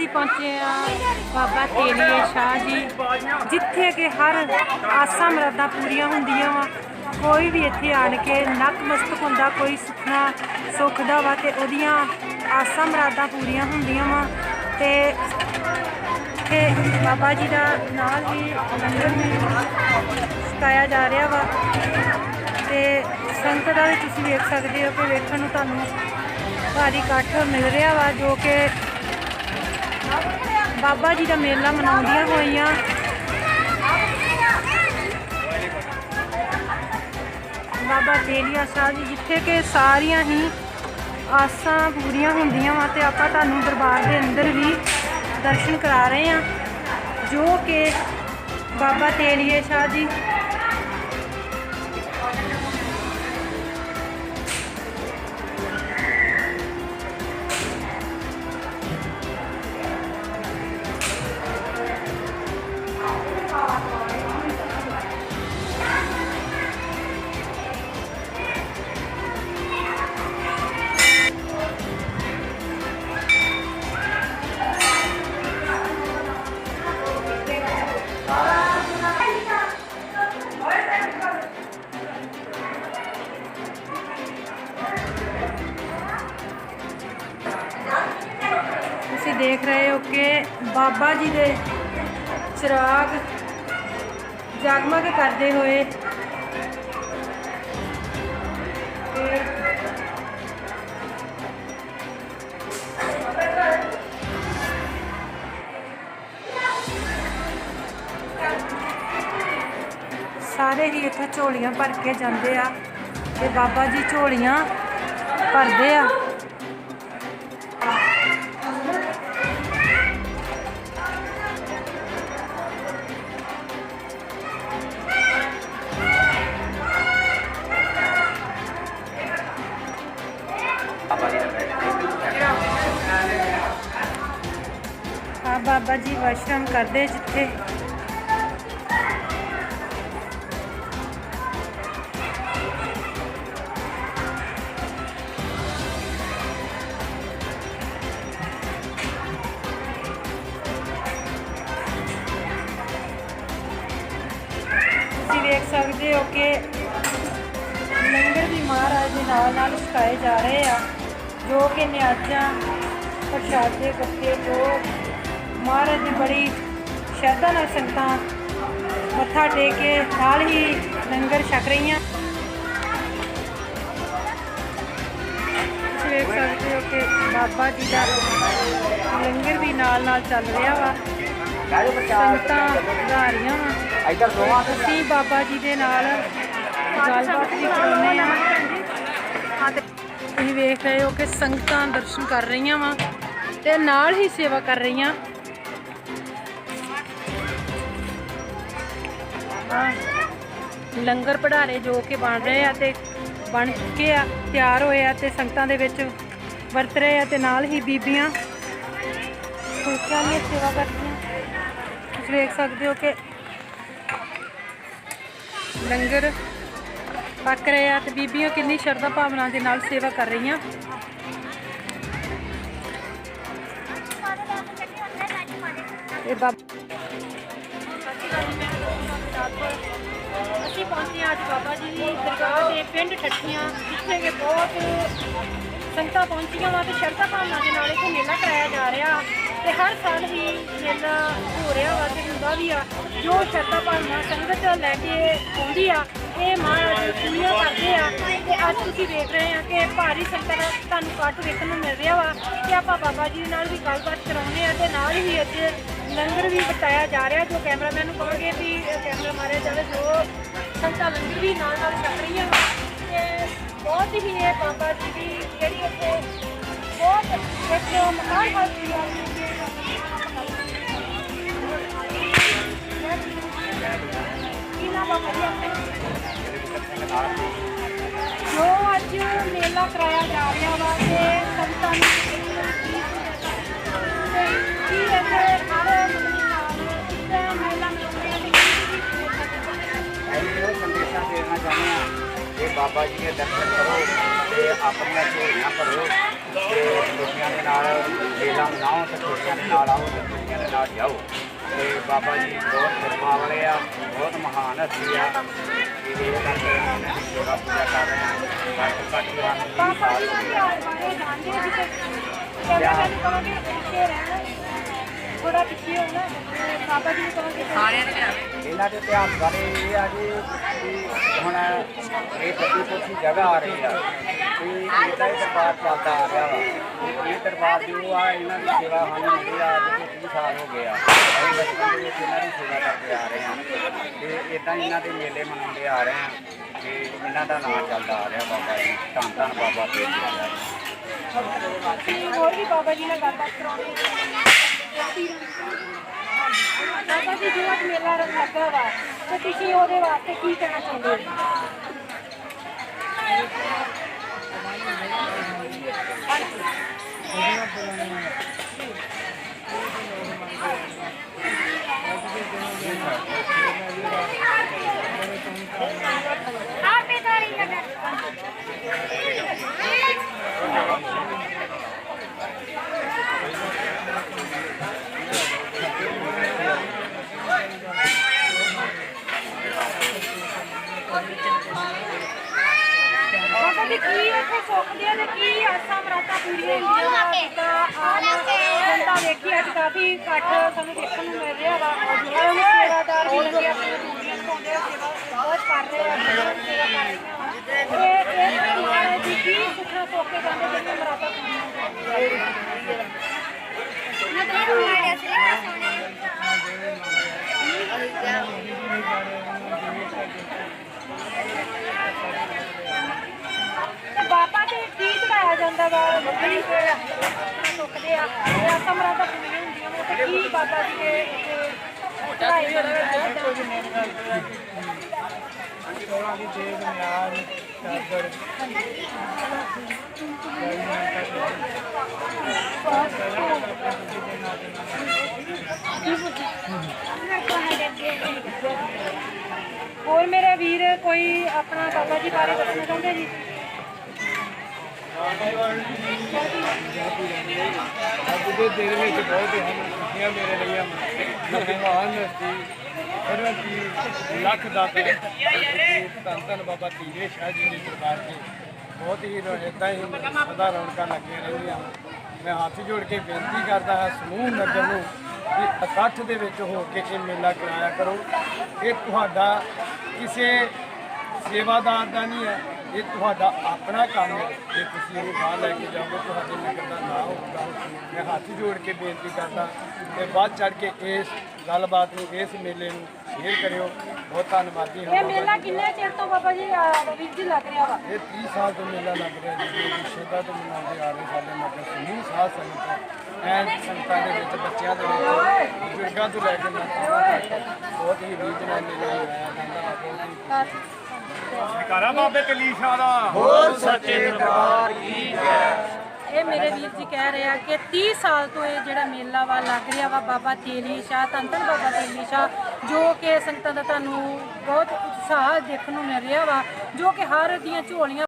ਅਸੀਂ ਪਹੁੰਚੇ ਆ। ਬਾਬਾ ਤੇਲੀਏ ਸ਼ਾਹ ਜੀ, ਜਿੱਥੇ ਕਿ ਹਰ ਆਸਾਂ ਮਰਾਦਾਂ ਪੂਰੀਆਂ ਹੁੰਦੀਆਂ ਵਾ। ਕੋਈ ਵੀ ਇੱਥੇ ਆਣ ਕੇ ਨਤਮਸਤਕ ਹੁੰਦਾ, ਕੋਈ ਸੁਖਨਾ ਸੁੱਖਦਾ ਵਾ ਤੇ ਉਹਦੀਆਂ ਆਸਾਂ ਮਰਾਦਾਂ ਪੂਰੀਆਂ ਹੁੰਦੀਆਂ ਵਾ। ਤੇ ਇੱਥੇ ਬਾਬਾ ਜੀ ਦਾ ਨਾਲ ਹੀ ਲੰਗਰ ਵੀ ਸਕਾਇਆ ਜਾ ਰਿਹਾ ਵਾ। ਤੇ ਸੰਗਤ ਦਾ ਵੀ ਤੁਸੀਂ ਵੇਖ ਸਕਦੇ ਹੋ ਕਿ ਵੇਖਣ ਨੂੰ ਤੁਹਾਨੂੰ ਭਾਰੀ ਇਕੱਠ ਮਿਲ ਰਿਹਾ ਵਾ, ਜੋ ਕਿ ਬਾਬਾ ਜੀ ਦਾ ਮੇਲਾ ਮਨਾਉਂਦੀਆਂ ਹੋਈਆਂ। ਬਾਬਾ ਤੇਲੀਆ ਸ਼ਾਹ ਜੀ, ਜਿੱਥੇ ਕਿ ਸਾਰੀਆਂ ਹੀ ਆਸਾਂ ਪੂਰੀਆਂ ਹੁੰਦੀਆਂ ਵਾ ਤੇ ਆਪਾਂ ਤੁਹਾਨੂੰ ਦਰਬਾਰ ਦੇ ਅੰਦਰ ਵੀ ਦਰਸ਼ਨ ਕਰਾ ਰਹੇ ਹਾਂ ਜੋ ਕਿ ਬਾਬਾ ਤੇਲੀਏ ਸ਼ਾਹ ਜੀ ਦੇਖ ਰਹੇ ਹੋ ਕਿ ਬਾਬਾ ਜੀ ਦੇ ਚਿਰਾਗ ਜਗਮਗ ਕਰਦੇ ਹੋਏ ਸਾਰੇ ਹੀ ਇੱਥੇ ਝੋਲੀਆਂ ਭਰ ਕੇ ਜਾਂਦੇ ਆ ਤੇ ਬਾਬਾ ਜੀ ਝੋਲੀਆਂ ਭਰਦੇ ਆ। ਆ ਬਾਬਾ ਜੀ ਵਸ਼ਰਮ ਕਰਦੇ ਜਿੱਥੇ। ਤੁਸੀਂ ਵੇਖ ਸਕਦੇ ਹੋ ਕਿ ਲੰਗਰ ਵੀ ਮਹਾਰਾਜ ਦੇ ਨਾਲ ਨਾਲ ਛਕਾਏ ਜਾ ਰਹੇ ਆ। ਜੋ ਕਿ ਨਿਆਜ਼ਾਂ ਪ੍ਰਸ਼ਾਦੇ ਕੱਟੇ ਜੋ ਮਹਾਰਾਜ ਦੀ ਬੜੀ ਸ਼ਰਧਾ ਨਾਲ ਸੰਗਤਾਂ ਮੱਥਾ ਟੇਕ ਕੇ ਨਾਲ ਹੀ ਲੰਗਰ ਛਕ ਰਹੀਆਂ। ਤੁਸੀਂ ਵੇਖ ਸਕਦੇ ਹੋ ਕਿ ਬਾਬਾ ਜੀ ਦਾ ਲੰਗਰ ਵੀ ਨਾਲ ਨਾਲ ਚੱਲ ਰਿਹਾ ਵਾ। ਸੰਗਤਾਂ ਗਾ ਰਹੀਆਂ ਵਾ। ਇੱਧਰ ਦੋਵਾਂ ਤੇ ਅਸੀਂ ਬਾਬਾ ਜੀ ਦੇ ਨਾਲ ਗੱਲਬਾਤ ਵੀ ਕਰਾਉਂਦੇ ਆ ਹਾਂ ਤੁਸੀਂ ਵੇਖ ਰਹੇ ਹੋ ਕਿ ਸੰਗਤਾਂ ਦਰਸ਼ਨ ਕਰ ਰਹੀਆਂ ਵਾ ਤੇ ਨਾਲ ਹੀ ਸੇਵਾ ਕਰ ਰਹੀਆਂ। ਹਾਂ, ਲੰਗਰ ਭੰਡਾਰੇ ਜੋ ਕਿ ਬਣ ਰਹੇ ਆ ਤੇ ਬਣ ਚੁੱਕੇ ਆ ਤਿਆਰ ਹੋਏ ਆ ਤੇ ਸੰਗਤਾਂ ਦੇ ਵਿੱਚ ਵਰਤ ਰਹੇ ਆ ਤੇ ਨਾਲ ਹੀ ਬੀਬੀਆਂ। ਫੁਲਕਿਆਂ ਦੀ ਸੇਵਾ ਕਰਦੀਆਂ ਤੁਸੀਂ ਵੇਖ ਸਕਦੇ ਹੋ ਕਿ ਲੰਗਰ ਪੱਕ ਰਹੇ ਆ ਤੇ ਬੀਬੀਆਂ ਕਿੰਨੀ ਸ਼ਰਧਾ ਭਾਵਨਾ ਦੇ ਨਾਲ ਸੇਵਾ ਕਰ ਰਹੀਆਂ। ਇਹ ਬਾਬ ਅਸੀਂ ਪਹੁੰਚੇ ਅੱਜ ਬਾਬਾ ਜੀ ਦੀ ਦਰਗਾਹ ਦੇ ਪਿੰਡ ਠੱਠੀਆਂ, ਜਿੱਥੇ ਕਿ ਬਹੁਤ ਸੰਗਤਾਂ ਪਹੁੰਚੀਆਂ ਵਾ ਤੇ ਸ਼ਰਧਾ ਭਾਵਨਾ ਦੇ ਨਾਲ ਇੱਥੇ ਮੇਲਾ ਕਰਾਇਆ ਜਾ ਰਿਹਾ ਤੇ ਹਰ ਸਾਲ ਹੀ ਮੇਲਾ ਹੋ ਰਿਹਾ ਵਾ ਤੇ ਹੁੰਦਾ ਵੀ ਆ। ਜੋ ਸ਼ਰਧਾ ਭਾਵਨਾ ਸੰਗਤ ਲੈ ਕੇ ਆਉਂਦੀ ਆ ਇਹ ਮਾਂ ਪੂਰੀਆਂ ਕਰਦੇ ਆ ਤੇ ਅੱਜ ਤੁਸੀਂ ਵੇਖ ਰਹੇ ਆ ਕਿ ਭਾਰੀ ਸੰਗਤ ਦਾ ਤੁਹਾਨੂੰ ਕੱਟ ਵੇਖਣ ਨੂੰ ਮਿਲ ਰਿਹਾ ਵਾ ਕਿ ਆਪਾਂ ਬਾਬਾ ਜੀ ਨਾਲ ਵੀ ਗੱਲਬਾਤ ਕਰਾਉਂਦੇ ਆ ਤੇ ਨਾਲ ਹੀ ਅੱਜ ਲੰਗਰ ਵੀ ਵਰਤਾਇਆ ਜਾ ਰਿਹਾ ਜੋ ਕੈਮਰਾਮੈਨ ਨੂੰ ਕਹਾਂਗੇ ਵੀ ਕੈਮਰਾ ਮਾਰਿਆ ਜਾਵੇ, ਜੋ ਸੰਗਤਾਂ ਲੰਗਰ ਵੀ ਨਾਲ ਨਾਲ ਛਕ ਰਹੀਆਂ ਵਾ। ਤੇ ਬਹੁਤ ਹੀ ਇਹ ਬਾਬਾ ਜੀ ਦੀ ਜਿਹੜੀ ਇੱਥੇ ਬਹੁਤ ਇੱਥੇ ਉਹ ਮਹਾਨ ਹਸਤੀ ਆ। ਇਹਨਾਂ ਬਾਬਾ ਜੀ ਜੋ ਅੱਜ ਮੇਲਾ ਕਰਾਇਆ ਜਾ ਰਿਹਾ ਵਾ ਤੇ ਸੰਗਤਾਂ ਨੂੰ ਤੇ ਕੀ ਇੱਥੇ ਹਰ ਤੇ ਮੇਲਾ ਮਨਾਉਂਦੇ ਆ ਤੇ ਕੀ ਸੰਦੇਸ਼ਾਂ ਦੇਣਾ ਚਾਹੁੰਦੇ ਹਾਂ ਕਿ ਬਾਬਾ ਜੀ ਦੇ ਦਰਸ਼ਨ ਕਰੋ ਤੇ ਆਪਣੀਆਂ ਝੋਲੀਆਂ ਭਰੋ ਤੇ ਲੋਕਾਂ ਦੇ ਨਾਲ, ਮੇਲਾ ਮਨਾਓ ਤੇ ਖੁਸ਼ੀਆਂ ਦੇ ਨਾਲ ਆਓ ਤੇ ਖੁਸ਼ੀਆਂ ਦੇ ਨਾਲ ਜਾਓ। ਤੇ ਬਾਬਾ ਜੀ ਬਹੁਤ ਕਿਰਪਾ ਵਾਲੇ ਆ ਬਹੁਤ ਮਹਾਨ ਹਸਤੀ ਆ। ਇਹ ਇਹ ਕਰਕੇ ਇਹਨਾਂ ਦੀ ਸੇਵਾ ਪੂਜਾ ਕਰ ਰਹੇ ਆ। ਘੱਟ ਘੱਟ ਜਵਾਨ ਬਾਬਾ ਜੀ ਦੇ ਇਤਿਹਾਸ ਬਾਰੇ ਜਾਣਦੇ ਜੀ ਤੇ ਕਹਿੰਦੇ ਕਹਾਂਗੇ ਪਿੱਛੇ ਰਹਿਣਾ। ਥੋੜਾ ਪਿੱਛੇ ਹੋ ਨਾ ਤੇ ਬਾਬਾ ਜੀ ਨੂੰ ਕਹਾਂਗੇ ਸਾਰਿਆਂ ਨੇ ਇਹਨਾਂ ਦੇ ਇਤਿਹਾਸ ਬਾਰੇ ਇਹ ਆ ਜੀ ਕਿ ਹੁਣ ਇਹ ਬੱਤੀ ਕੋਠੀ ਜਗ੍ਹਾ ਆ ਰਹੀ ਆ। ਵੀ ਇਹਦਾ ਹੀ ਦਰਬਾਰ ਚੱਲਦਾ ਆ ਰਿਹਾ ਵਾ। ਇਹ ਦਰਬਾਰ ਜੋ ਆ ਇਹਨਾਂ ਦੀ ਸੇਵਾ ਸਾਨੂੰ ਮਿਲੀ ਆ। ਅੱਜ ਤੋਂ 30 ਸਾਲ ਹੋ ਗਏ ਆ। ਅਸੀਂ ਬਚਪਨ ਦੇ ਵਿੱਚ ਇਹਨਾਂ ਦੀ ਸੇਵਾ ਕਰਦੇ ਆ ਰਹੇ ਆ ਤੇ ਇਦਾਂ ਹੀ ਇਹਨਾਂ ਦੇ ਮੇਲੇ ਮਨਾਉਂਦੇ ਆ ਰਹੇ ਆ ਤੇ ਇਹਨਾਂ ਦਾ ਨਾਮ ਚੱਲਦਾ ਆ ਰਿਹਾ ਬਾਬਾ ਜੀ। ਧੰਨ ਧੰਨ ਬਾਬਾ ਤੇਜ ਜੀ ਹੋਰ ਵੀ ਬਾਬਾ ਜੀ ਨਾਲ ਗੱਲਬਾਤ ਕਰਾਉਣੀ ਬਾਬਾ ਜੀ, ਜੋ ਅੱਜ ਮੇਲਾ ਲੱਗਾ ਵਾ, ਤੇ ਤੁਸੀਂ ਉਹਦੇ ਵਾਸਤੇ ਕੀ ਕਹਿਣਾ ਚਾਹੁੰਦੇ ਹੋ ਬਾਬਾ ਜੀ ਕੀ ਇੱਥੇ ਸੁੱਖਦੇ ਆ ਤੇ ਕੀ ਆਸਾਂ ਮਰਾਤਾਂ ਪੂਰੀਆਂ ਹੁੰਦੀਆਂ ਵਾ ਜਿੱਦਾਂ ਆਮ ਵੇਖੀ ਅੱਜ ਕਾਫੀ ਇਕੱਠ ਸਾਨੂੰ ਦੇਖਣ ਨੂੰ ਮਿਲ ਰਿਹਾ ਵਾ। ਔਰ ਸੇਵਾਦਾਰ ਵੀ ਲੱਗੇ ਆਪਣੇ ਡਿਊਟੀਆਂ ਨਿਭਾਉਂਦੇ ਆ ਸੇਵਾ ਬਹੁਤ ਕਰ ਰਹੇ ਆ ਸੇਵਾ ਕਰ ਰਹੀਆਂ ਵਾ ਤੇ ਇਹ ਪਰਿਵਾਰ ਦੀ ਕੀ ਸੁੱਖਾਂ ਸੁੱਖ ਕੇ ਜਾਂਦੇ ਜਿਹੜੀਆਂ ਮਰਾਤਾਂ ਪੂਰੀਆਂ ਹੁੰਦੀਆਂ ਤੇ ਬਾਬਾ ਤੇ ਕੀ ਚੜਾਇਆ ਜਾਂਦਾ ਵਾ? ਬੱਕਰੀ ਆ ਤੇ ਮਰਾਤਾਂ ਪੂਰੀਆਂ ਹੁੰਦੀਆਂ ਵਾ ਤੇ ਕੀ ਬਾਬਾ ਜੀ ਦੇ ਇੱਥੇ ਚੜਾਈ ਜਾਂਦੀ ਹੈ ਸੋਲਾਂ ਦੀ ਦੇਗ ਨਿਆਜ਼ ਚਾਦਰ ਹੋਰ ਮੇਰਾ ਵੀਰ ਕੋਈ ਆਪਣਾ ਬਾਬਾ ਜੀ ਬਾਰੇ ਦੱਸਣਾ ਚਾਹੁੰਦੇ ਜੀ? ਅੱਜ ਦੇ ਦਿਨ ਵਿੱਚ ਬਹੁਤ ਹਨ ਖੁਸ਼ੀਆਂ ਮੇਰੇ ਲਈ ਮਹਿਮਾਨ ਨਸਤੀ ਉਹਨਾਂ ਦੀ ਲੱਖ ਦਾਤਾ ਧੰਨ ਧੰਨ ਬਾਬਾ ਧੀਰੇ ਸ਼ਾਹ ਜੀ ਦੀ ਦਰਬਾਰ ਤੇ ਬਹੁਤ ਹੀ ਇਦਾਂ ਹੀ ਸਦਾ ਰੌਣਕਾਂ ਲੱਗੀਆਂ ਰਹਿੰਦੀਆਂ ਮੈਂ ਹੱਥ ਜੋੜ ਕੇ ਬੇਨਤੀ ਕਰਦਾ ਹਾਂ, ਸਮੂਹ ਨਗਰ ਨੂੰ ਕਿ ਇਕੱਠ ਦੇ ਵਿੱਚ ਹੋ ਕੇ ਇਹ ਮੇਲਾ ਕਰਾਇਆ ਕਰੋ। ਇਹ ਤੁਹਾਡਾ ਕਿਸੇ ਸੇਵਾਦਾਰ ਦਾ ਨਹੀਂ ਹੈ। ਇਹ ਤੁਹਾਡਾ ਆਪਣਾ ਕੰਮ ਹੈ। ਜੇ ਤੁਸੀਂ ਇਹਨੂੰ ਬਾਹਰ ਲੈ ਕੇ ਜਾਓਗੇ ਤੁਹਾਡੇ ਨਗਰ ਦਾ ਨਾਮ ਹੋਊਗਾ। ਮੈਂ ਹੱਥ ਜੋੜ ਕੇ ਬੇਨਤੀ ਕਰਦਾ ਤੇ ਵੱਧ ਚੜ ਕੇ ਇਸ ਗੱਲਬਾਤ ਨੂੰ ਇਸ ਮੇਲੇ ਨੂੰ ਸ਼ੇਅਰ ਕਰਿਓ। ਬਹੁਤ ਧੰਨਵਾਦੀ ਹਾਂ। ਇਹ ਮੇਲਾ ਕਿੰਨੇ ਚਿਰ ਤੋਂ ਬਾਬਾ ਜੀ ਵੀਰ ਜੀ ਲੱਗ ਰਿਹਾ ਵਾ? ਇਹ 30 ਸਾਲ ਤੋਂ ਮੇਲਾ ਲੱਗ ਰਿਹਾ ਜੀ। ਸ਼ਰਧਾ ਤੋਂ ਮਨਾਉਂਦੇ ਆ ਰਹੇ ਸਾਡੇ ਨਗਰ ਸਮੂਹ ਸਾਧ ਸੰਗਤ। ਐਨ ਸੰਗਤਾਂ ਦੇ ਵਿੱਚ ਬੱਚਿਆਂ ਦੇ ਵਿੱਚ ਬਜ਼ੁਰਗਾਂ ਤੋਂ ਲੈ ਕੇ ਬਹੁਤ ਹੀ ਰੀਝ ਨਾਲ ਮੇਲਾ ਮਨਾਇਆ ਜਾਂਦਾ ਬਹੁਤ ਹੀ ਕਰਾ ਬਾਬੇ ਕਲੀਸ਼ਾ ਦਾ। ਇਹ ਮੇਰੇ ਵੀਰ ਜੀ ਕਹਿ ਰਿਹਾ ਕਿ 30 ਸਾਲ ਤੋਂ ਇਹ ਜਿਹੜਾ ਮੇਲਾ ਵਾ ਲੱਗ ਰਿਹਾ ਵਾ ਬਾਬਾ ਤੇਲੀ ਸ਼ਾਹ ਧੰਨ ਬਾਬਾ ਤੇਲੀ ਸ਼ਾਹ ਜੋ ਕਿ ਸੰਗਤਾਂ ਦਾ ਤੁਹਾਨੂੰ ਬਹੁਤ ਉਤਸ਼ਾਹ ਦੇਖਣ ਨੂੰ ਮਿਲ ਰਿਹਾ ਵਾ ਜੋ ਕਿ ਹਰ ਦੀਆਂ ਝੋਲੀਆਂ